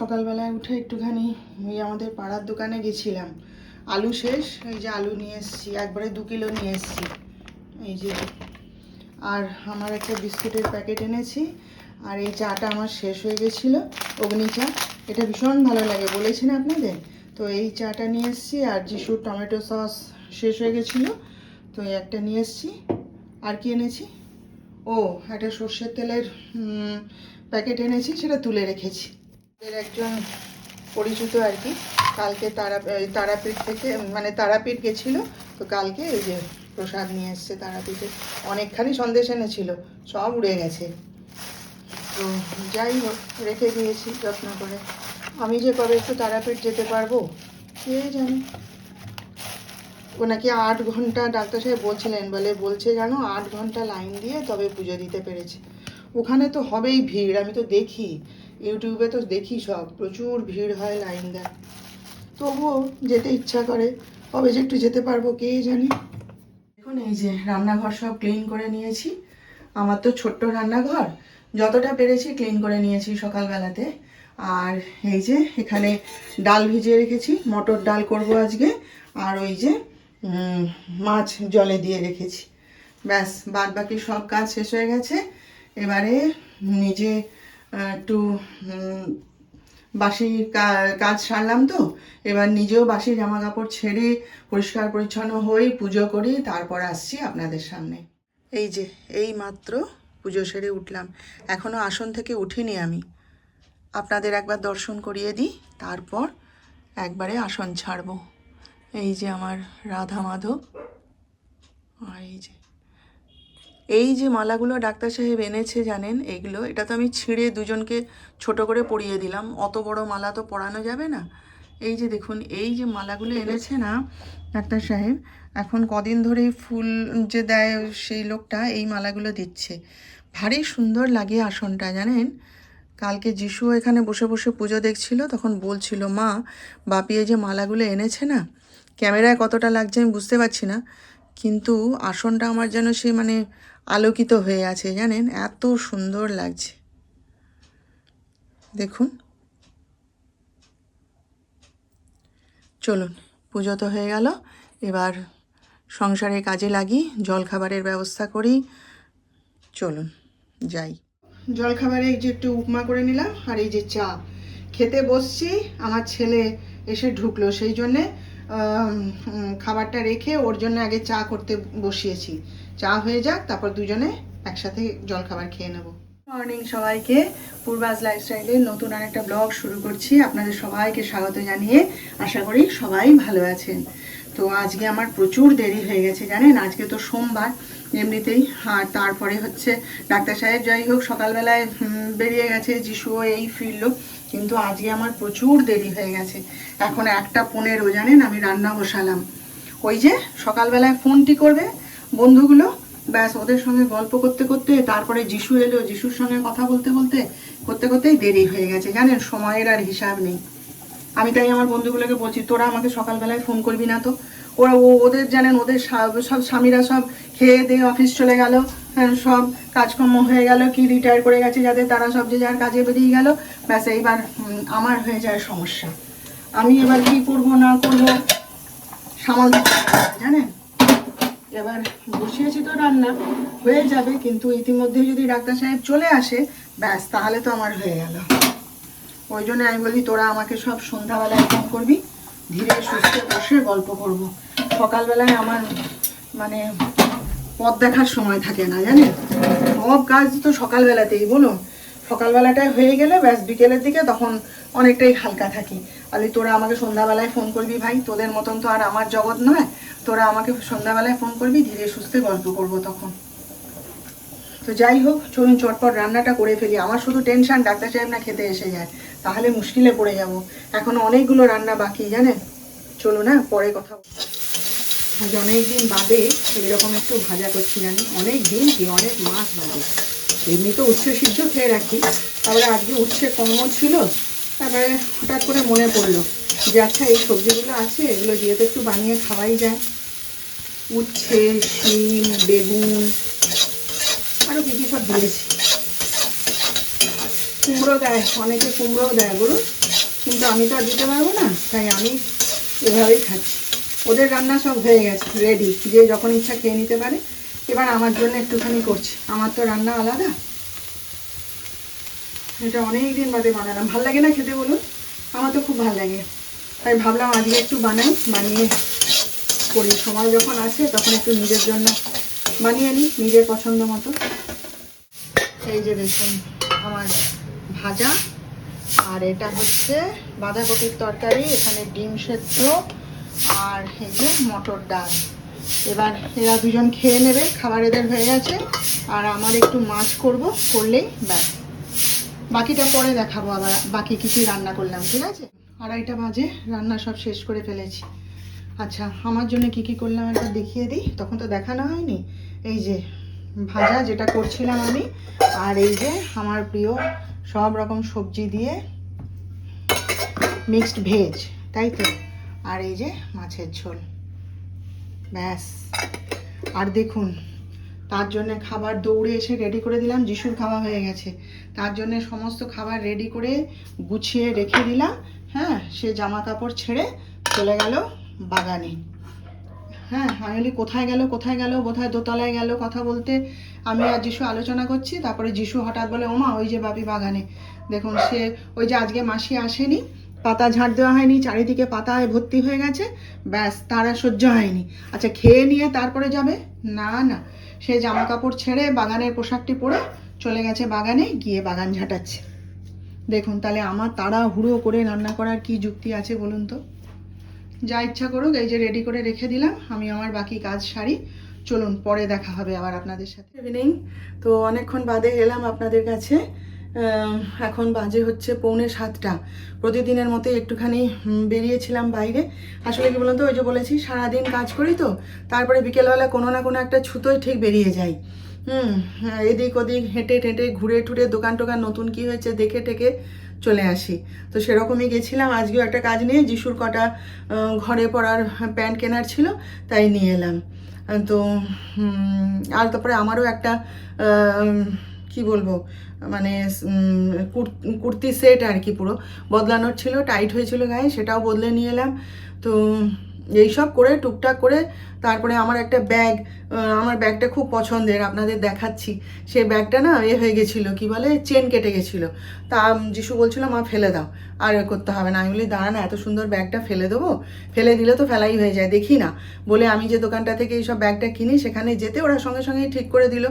সকালবেলায় উঠে একটুখানি ওই আমাদের পাড়ার দোকানে গেছিলাম। আলু শেষ, এই যে আলু নিয়ে এসেছি, একবারে দু কিলো নিয়ে এসেছি। এই যে, আর আমার একটা বিস্কুটের প্যাকেট এনেছি, আর এই চাটা আমার শেষ হয়ে গেছিল, অগ্নি চা। এটা ভীষণ ভালো লাগে বলেছি না আপনাদের? তো এই চাটা নিয়ে এসেছি, আর যিশুর টমেটো সস শেষ হয়ে গেছিল, তো একটা নিয়ে এসেছি। আর কি এনেছি? ও, একটা সর্ষের তেলের প্যাকেট এনেছি, সেটা তুলে রেখেছি। একজন পরিচিত আর কি। কালকে তারা তারাপীঠ থেকে মানে তারাপীঠ গেছিল, তো কালকে এই যে প্রসাদ নিয়ে এসছে তারাপীঠে। অনেকখানি সন্দেশ এনেছিল, সব উড়ে গেছে। তো যাই হোক, রেখে দিয়েছি যত্ন করে। আমি যে কবে একটু তারাপীঠ যেতে পারব, কে জানে? ও নাকি আট ঘণ্টা, ডাক্তার সাহেব বলছিলেন, বলে, বলছে জানো, আট ঘণ্টা লাইন দিয়ে তবে পুজো দিতে পেরেছে। ওখানে তো হবেই ভিড়, আমি তো দেখি। ইউটিউবে তো দেখি সব, প্রচুর ভিড় হয় লাইন দেয় তবুও যেতে ইচ্ছা করে, কবে যে একটু যেতে পারব কে জানি? দেখুন, এই যে রান্নাঘর সব ক্লিন করে নিয়েছি। আমার তো ছোট্ট রান্নাঘর, যতটা পেরেছি ক্লিন করে নিয়েছি সকালবেলাতে। আর এই যে এখানে ডাল ভিজিয়ে রেখেছি, মটর ডাল করব আজকে। আর ওই যে মাছ জলে দিয়ে রেখেছি। ব্যাস বাদ বাকি সব কাজ শেষ হয়ে গেছে। এবারে নিজে একটু বাসি কাজ সারলাম তো। এবার নিজেও বাসি জামা কাপড় ছেড়ে পরিষ্কার পরিচ্ছন্ন হই, পুজো করি, তারপর আসছি আপনাদের সামনে। এই যে, এই মাত্র পুজো সেরে উঠলাম। এখনও আসন থেকে উঠিনি আমি। আপনাদের একবার দর্শন করিয়ে দিই, তারপর একবারে আসন ছাড়বো। এই যে আমার রাধা মাধব। আর এই যে এই যে মালাগুলো ডাক্তার সাহেব এনেছে জানেন এইগুলো এটা তো আমি ছিঁড়ে দুজনকে ছোট করে পরিয়ে দিলাম। অত বড় মালা তো পরানো যাবে না। এই যে দেখুন, এই যে মালাগুলো এনেছে না ডাক্তার সাহেব, এখন কদিন ধরে ফুল যে দেয় সেই লোকটা এই মালাগুলো দিচ্ছে। ভারী সুন্দর লাগে আসনটা, জানেন? কালকে যিশু এখানে বসে বসে পুজো দেখছিল, তখন বলছিল, মা, বাপি এই যে মালাগুলো এনেছে না, ক্যামেরায় কতটা লাগছে আমি বুঝতে পারছি না। কিন্তু আসনটা আমার যেন সে মানে আলোকিত হয়ে আছে, জানেন? এত সুন্দর লাগছে। দেখুন। চলুন, পুজো তো হয়ে গেল। এবার সংসারে কাজে লাগি, জলখাবারের ব্যবস্থা করি। চলুন, যাই। জলখাবারে এই যে একটু উপমা করে নিলাম, আর এই যে চা। খেতে বসছি, আমার ছেলে এসে ঢুকলো, সেই জন্যে খাবারটা রেখে ওর জন্য আগে চা করতে বসিয়েছি। চা হয়ে যাক, তারপর দুজনে একসাথে জল খাবার খেয়ে নেব। মর্নিং সবাইকে। পূর্বাজ লাইফস্টাইলের নতুন আর একটা ব্লগ শুরু করছি। আপনাদের সবাইকে স্বাগত জানিয়ে আশা করি সবাই ভালো আছেন। তো আজকে আমার প্রচুর দেরি হয়ে গেছে, জানেন? আজকে তো সোমবার। এমনিতেই। আর তারপরে হচ্ছে ডাক্তার সাহেব, যাই হোক, সকালবেলায় বেরিয়ে গেছে, যিশুও এই ফিরলো। কিন্তু আজকে আমার প্রচুর দেরি হয়ে গেছে। এখন একটা পনেরো, জানেন, আমি রান্না বসালাম। ওই যে, সকালবেলায় ফোনটি করবে? বন্ধুগুলো, ব্যাস, ওদের সঙ্গে গল্প করতে করতে, তারপরে যিশু এলো। যিশুর সঙ্গে কথা বলতে বলতে, করতে করতেই দেরি হয়ে গেছে। জানেন, সময়ের আর হিসাব নেই। আমি তাই আমার বন্ধুগুলোকে বলছি তোরা আমাকে সকালবেলায় ফোন করবি না তো? ওরা ওদের জানেন ওদের সব স্বামীরা সব খেয়ে দিয়ে অফিস চলে গেল হ্যাঁ, সব কাজকর্ম হয়ে গেল কি রিটায়ার করে গেছে যাদের তারা সব যে যার কাজে বেরিয়ে গেল। ব্যাস এইবার আমার হয়ে যায় সমস্যা। আমি এবার কি করব না করব সামাল জানেন? এবার বসিয়েছি তো রান্না হয়ে যাবে কিন্তু ইতিমধ্যে যদি ডাক্তার সাহেব চলে আসে ব্যাস তাহলে তো আমার হয়ে গেল। ওই জন্য আমি বলি তোরা আমাকে সব সন্ধ্যাবেলায় ফোন করবি, ধীরে সুস্থে বসে গল্প করব। সকালবেলায় আমার মানে পথ দেখার সময় থাকে না জানেন সব কাজ তো সকালবেলাতেই বলুন সকালবেলাটায় হয়ে গেলে ব্যাস বিকেলের দিকে তখন অনেকটাই হালকা থাকি। আমি তোরা আমাকে সন্ধ্যাবেলায় ফোন করবি ভাই, তোদের মতন তো আর আমার জগৎ নয়। তোরা আমাকে সন্ধ্যাবেলায় ফোন করবি, ধীরে সুস্থে গল্প করব তখন। তো যাই হোক, চলুন চটপট রান্নাটা করে ফেলি। আমার শুধু টেনশন ডাক্তার সাহেব না খেতে এসে যায়। তাহলে মুশকিলে পড়ে যাব। এখন অনেকগুলো রান্না বাকি, জানেন? চলো না, পরে কথা আজ অনেক দিন বাদে এরকম একটু ভাজা করছি জানি অনেক দিন কি, অনেক মাস বাদে। এমনি তো উচ্ছে সিদ্ধ খেয়ে রাখি। তারপরে আজকে উচ্ছে কমও ছিল, তারপরে হঠাৎ করে মনে পড়ল যে আচ্ছা এই সবজিগুলো আছে, এগুলো দিয়ে তো একটু বানিয়ে খাওয়াই যায়। উচ্ছে, শিম, বেগুন আরও কী কী সব দিয়েছি। কুমড়ো দেয়, অনেকে কুমড়োও দেয় বলুন কিন্তু আমি তো আর দিতে পারব না, তাই আমি এভাবেই খাচ্ছি। ওদের রান্না সব হয়ে গেছে রেডি যে যখন ইচ্ছা খেয়ে নিতে পারে। এবার আমার জন্য একটুখানি করছি, আমার তো রান্না আলাদা। এটা অনেক দিন বাদে বানালাম। ভালো লাগে না খেতে বলুন? আমার তো খুব ভালো লাগে। তাই ভাবলাম আজকে একটু বানাই, বানিয়ে করি। সময় যখন আসে তখন একটু নিজের জন্য বানিয়ে নিই, নিজের পছন্দ মতো। এই যে দেখুন, আমার ভাজা। আর এটা হচ্ছে বাঁধাকপির তরকারি, এখানে ডিম সেদ্ধ আর এই যে মটর ডাল। এবার এরা দুজন খেয়ে নেবে, খাবার এদের হয়ে গেছে। আর আমার একটু মাছ করব, করলেই ব্যাস। বাকিটা পরে দেখাবো আবার, বাকি কী কী রান্না করলাম, ঠিক আছে? আড়াইটা বাজে, রান্না সব শেষ করে ফেলেছি। আচ্ছা আমার জন্য কি কি করলাম একবার দেখিয়ে দিই? তখন তো দেখানো হয়নি। এই যে ভাজা যেটা করছিলাম আমি, আর এই যে আমার প্রিয় সব রকম সবজি দিয়ে মিক্সড ভেজ তাই তো? আর এই যে মাছের ঝোল। ব্যাস। আর দেখুন, তার জন্য খাবার দৌড়ে এসে রেডি করে দিলাম, যিশুর খাওয়া হয়ে গেছে। তার জন্য সমস্ত খাবার রেডি করে গুছিয়ে রেখে দিলাম হ্যাঁ? সে জামা কাপড় ছেড়ে চলে গেল বাগানে। হ্যাঁ আমি কোথায় গেল কোথায় গেল, বোধহয় দোতলায় গেল কথা বলতে। আমি আর যিশু আলোচনা করছি, তারপরে যিশু হঠাৎ বলে, ওমা, ওই যে বাপি বাগানে। দেখুন, সে ওই যে আজকে মাসি আসেনি, পাতা ঝাড় দেওয়া হয়নি, চারিদিকে পাতায় ভর্তি হয়ে গেছে, ব্যাস, তারা সহ্য হয়নি। আচ্ছা খেয়ে নিয়ে তারপরে যাবে? না না। সে জামা কাপড় ছেড়ে বাগানের পোশাকটি পরে চলে গেছে বাগানে, গিয়ে বাগান ঝাঁটাচ্ছে। দেখুন, তাহলে আমার তাড়া হুড়ো করে রান্না করার কি যুক্তি আছে বলুন তো? যা ইচ্ছা করুক, এই যে রেডি করে রেখে দিলাম, আমি আমার বাকি কাজ সারি। চলুন, পরে দেখা হবে আবার আপনাদের সাথে। ইভিনিং তো অনেকক্ষণ বাদে এলাম আপনাদের কাছে। এখন বাজে হচ্ছে পৌনে সাতটা। প্রতিদিনের মতো একটুখানি বেরিয়েছিলাম বাইরে। আসলে কি বলুন তো, ওই যে বলেছি, সারাদিন কাজ করি তো, তারপরে বিকেলবেলা কোনো না কোনো একটা ছুতোয় ঠিক বেরিয়ে যাই। হুম, এদিক ওদিক হেঁটে টেঁটে ঘুরে টুরে দোকান টোকান নতুন কি হয়েছে দেখে টেকে চলে আসি। তো সেরকমই গেছিলাম। আজকেও একটা কাজ নিয়ে যিশুর কটা ঘরে পড়ার প্যান্ট কেনার ছিল, তাই নিয়ে এলাম। তো আর তারপরে আমারও একটা কি বলব মানে কুর্তি সেট আর কি পুরো। বদলানোর ছিল, টাইট হয়েছিল গায়ে, সেটাও বদলে নিয়ে এলাম। তো এইসব করে, টুকটাক করে তারপরে আমার একটা ব্যাগ আমার ব্যাগটা খুব পছন্দের, আপনাদের দেখাচ্ছি। সেই ব্যাগটা না এ হয়ে গেছিল, কি বলে? চেন কেটে গেছিল। তা যিশু বলছিল, মা, ফেলে দাও, আর করতে হবে না। আমি বলি, দাঁড়া না, এত সুন্দর ব্যাগটা ফেলে দেবো? ফেলে দিলে তো ফেলাই হয়ে যায়, দেখি না। বলে, আমি যে দোকানটা থেকে এইসব ব্যাগটা কিনি, সেখানে যেতে ওরা সঙ্গে সঙ্গেই ঠিক করে দিল।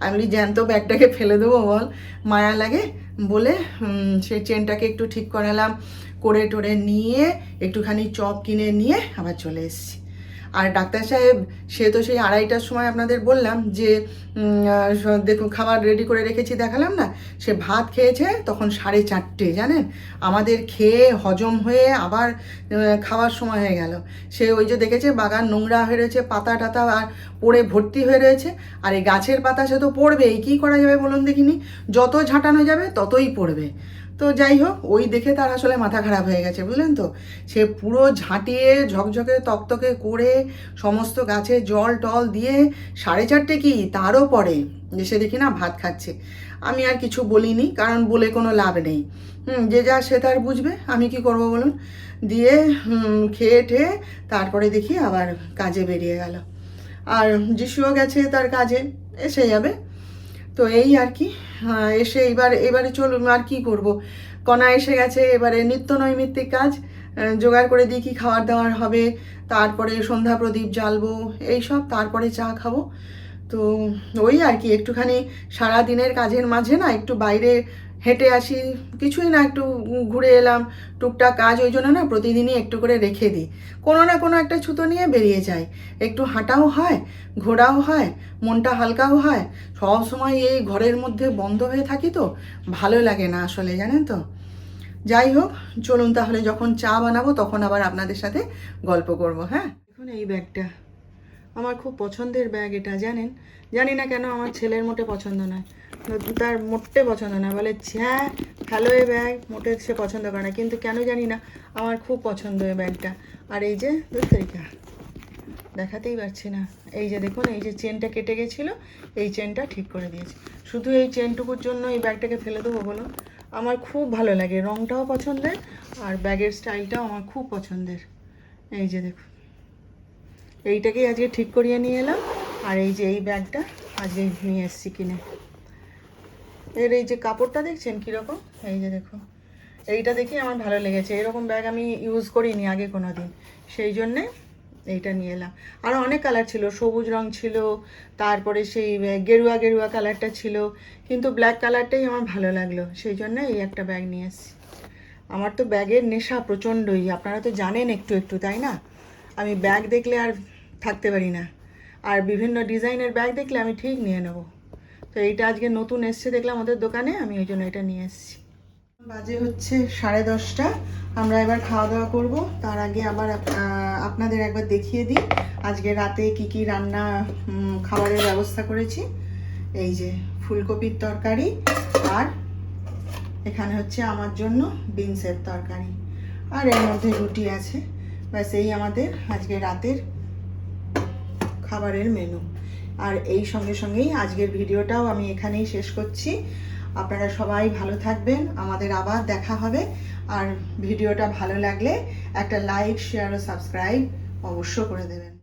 আমি বলি, জ্যান্ত ব্যাগটাকে ফেলে দেবো বল, মায়া লাগে? বলে সেই চেনটাকে একটু ঠিক করালাম করে টোরে নিয়ে একটুখানি চপ কিনে নিয়ে আবার চলে এসেছি। আর ডাক্তার সাহেব, সে তো সেই আড়াইটার সময় আপনাদের বললাম যে দেখুন, খাবার রেডি করে রেখেছি দেখালাম না? সে ভাত খেয়েছে তখন সাড়ে চারটে, জানেন? আমাদের খেয়ে হজম হয়ে আবার খাওয়ার সময় হয়ে গেল। সে ওই যে দেখেছে বাগান নোংরা হয়ে রয়েছে, পাতা টাতা আর পড়ে ভর্তি হয়ে রয়েছে। আর এই গাছের পাতা সে তো পড়বেই, কী করা যাবে বলুন দেখিনি? যত ঝাঁটানো যাবে ততই পড়বে। তো যাই হোক ওই দেখে তার আসলে মাথা খারাপ হয়ে গেছে, বুঝলেন তো? সে পুরো ঝাঁটিয়ে, ঝকঝকে, তকতকে করে সমস্ত গাছে জল টল দিয়ে সাড়ে চারটে কি তারও পরে এসে দেখি না ভাত খাচ্ছে। আমি আর কিছু বলিনি, কারণ বলে কোনো লাভ নেই। হুম, যে যা সে তার বুঝবে, আমি কি করব বলুন? দিয়ে খেয়ে ঠেয়ে তারপরে দেখি আবার কাজে বেরিয়ে গেল। আর যিশুও গেছে তার কাজে, এসে যাবে। তো এই আর কি এসে এবার, এবারে চলুন আর কি করব। কণা এসে গেছে, এবারে নিত্য নৈমিত্তিক কাজ জোগাড় করে দিই কি খাওয়ার দাওয়ার হবে, তারপরে সন্ধ্যা প্রদীপ জ্বালবো এইসব তারপরে চা খাব। তো ওই আর কি, একটুখানি সারা দিনের কাজের মাঝে না, একটু বাইরে হেঁটে আসি, কিছুই না, একটু ঘুরে এলাম, টুকটাক কাজ, ওই জন্য না প্রতিদিনই একটু করে রেখে দিই। কোনো না কোনো একটা ছুতো নিয়ে বেরিয়ে যাই। একটু হাঁটাও হয়, ঘোরাও হয়, মনটা হালকাও হয়। সব সময় এই ঘরের মধ্যে বন্ধ হয়ে থাকি তো, ভালো লাগে না আসলে, জানেন তো? যাই হোক, চলুন তাহলে যখন চা বানাবো তখন আবার আপনাদের সাথে গল্প করব হ্যাঁ? দেখুন এই ব্যাগটা। আমার খুব পছন্দের ব্যাগ এটা, জানেন? জানি না কেন আমার ছেলের মোটে পছন্দ নয়। তার মোটে পছন্দ না। বলে হ্যাঁ ভালো এই ব্যাগ মোটে সে পছন্দ করে না। কিন্তু কেন জানি না, আমার খুব পছন্দ এই ব্যাগটা আর এই যে দুই তারিখা দেখাতেই পারছি না। এই যে দেখুন, এই যে চেনটা কেটে গেছিল, এই চেনটা ঠিক করে দিয়েছি। শুধু এই চেনটুকুর জন্য এই ব্যাগটাকে ফেলে দেবো বলুন? আমার খুব ভালো লাগে, রংটাও পছন্দের, আর ব্যাগের স্টাইলটাও আমার খুব পছন্দের। এই যে দেখুন, এইটাকেই আজকে ঠিক করিয়ে নিয়ে এলাম। আর এই যে, এই ব্যাগটা আজকে নিয়ে এসেছি কিনে। এর এই যে কাপড়টা দেখছেন কীরকম? এই যে দেখুন এইটা দেখি আমার ভালো লেগেছে। এরকম ব্যাগ আমি ইউজ করিনি আগে কোনো দিন সেই জন্যে এইটা নিয়ে এলাম। আরও অনেক কালার ছিল। সবুজ রং ছিল, তারপরে সেই গেরুয়া গেরুয়া কালারটা ছিল। কিন্তু ব্ল্যাক কালারটাই আমার ভালো লাগল। সেই জন্য এই একটা ব্যাগ নিয়ে এসেছি। আমার তো ব্যাগের নেশা প্রচণ্ডই। আপনারা তো জানেন একটু একটু, তাই না? আমি ব্যাগ দেখলে আর থাকতে পারি না। আর বিভিন্ন ডিজাইনের ব্যাগ দেখলে আমি ঠিক নিয়ে নেব। তো এইটা আজকে নতুন এসছে দেখলাম আমাদের দোকানে, আমি ওই জন্য এটা নিয়ে এসেছি। বাজে হচ্ছে সাড়ে দশটা। আমরা এবার খাওয়া দাওয়া করব। তার আগে আবার আপনাদের একবার দেখিয়ে দিই। আজকে রাতে কি কি রান্না খাবারের ব্যবস্থা করেছি। এই যে ফুলকপির তরকারি আর এখানে হচ্ছে আমার জন্য বিনসের তরকারি। আর এর মধ্যে রুটি আছে। ব্যাস এই আমাদের আজকে রাতের খাবারের মেনু আর এই সঙ্গে সঙ্গেই আজকের ভিডিওটাও আমি এখানেই শেষ করছি। আপনারা সবাই ভালো থাকবেন, আমাদের আবার দেখা হবে। আর ভিডিওটা ভালো লাগলে একটা লাইক, শেয়ার ও সাবস্ক্রাইব অবশ্য করে দেবেন।